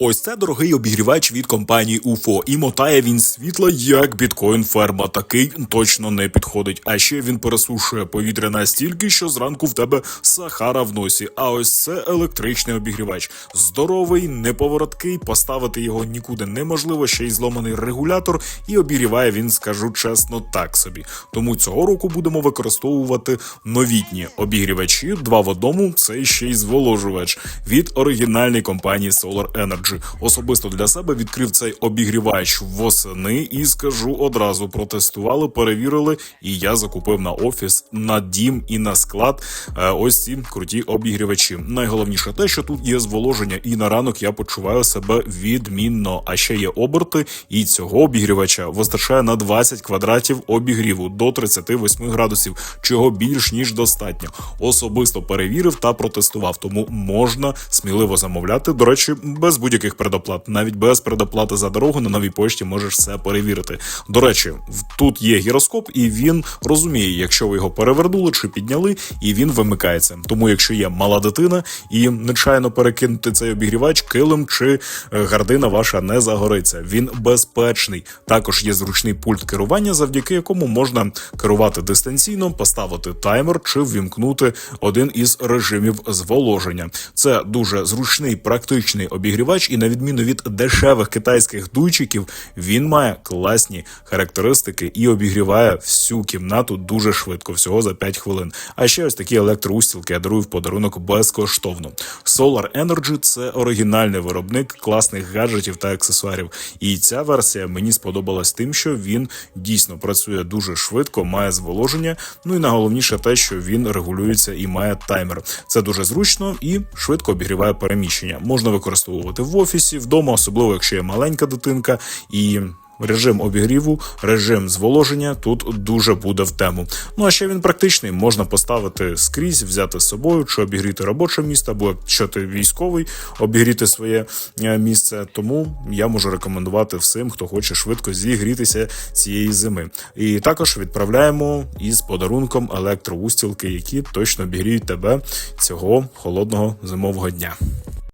Ось це дорогий обігрівач від компанії UFO. І мотає він світла як біткоін ферма. Такий точно не підходить. А ще він пересушує повітря настільки, що зранку в тебе сахара в носі. А ось це електричний обігрівач. Здоровий, неповороткий. Поставити його нікуди неможливо. Ще й зломаний регулятор, і обігріває він, скажу чесно, так собі. Тому цього року будемо використовувати новітні обігрівачі. Два в одному. Це ще й зволожувач від оригінальної компанії Solar Energy. Особисто для себе відкрив цей обігрівач восени і скажу одразу: протестували, перевірили, і я закупив на офіс, на дім і на склад е, ось ці круті обігрівачі. Найголовніше те, що тут є зволоження, і на ранок я почуваю себе відмінно. А ще є оберти, і цього обігрівача вистачає на 20 квадратів обігріву до 38 градусів, чого більш ніж достатньо. Особисто перевірив та протестував, тому можна сміливо замовляти. До речі, без будь-яких предоплат, навіть без предоплати за дорогу на новій пошті можеш все перевірити. До речі, тут є гіроскоп, і він розуміє, якщо ви його перевернули чи підняли, і він вимикається. Тому, якщо є мала дитина і нечайно перекинути цей обігрівач, килим чи е, гардина ваша не загориться. Він безпечний. Також є зручний пульт керування, завдяки якому можна керувати дистанційно, поставити таймер чи ввімкнути один із режимів зволоження. Це дуже зручний практичний обігрівач, і на відміну від дешевих китайських дуйчиків, він має класні характеристики і обігріває всю кімнату дуже швидко, всього за 5 хвилин. А ще ось такі електроустілки я дарую в подарунок безкоштовно. Solar Energy – це оригінальний виробник класних гаджетів та аксесуарів. І ця версія мені сподобалась тим, що він дійсно працює дуже швидко, має зволоження. Ну і найголовніше те, що він регулюється і має таймер. Це дуже зручно і швидко обігріває переміщення. Можна використовувати в офісі, вдома, особливо якщо є маленька дитинка і. Режим обігріву, режим зволоження тут дуже буде в тему. Ну а ще він практичний, можна поставити скрізь, взяти з собою, чи обігріти робоче місце, або якщо ти військовий, обігріти своє е, місце. Тому я можу рекомендувати всім, хто хоче швидко зігрітися цієї зими. І також відправляємо із подарунком електроустілки, які точно обігріють тебе цього холодного зимового дня.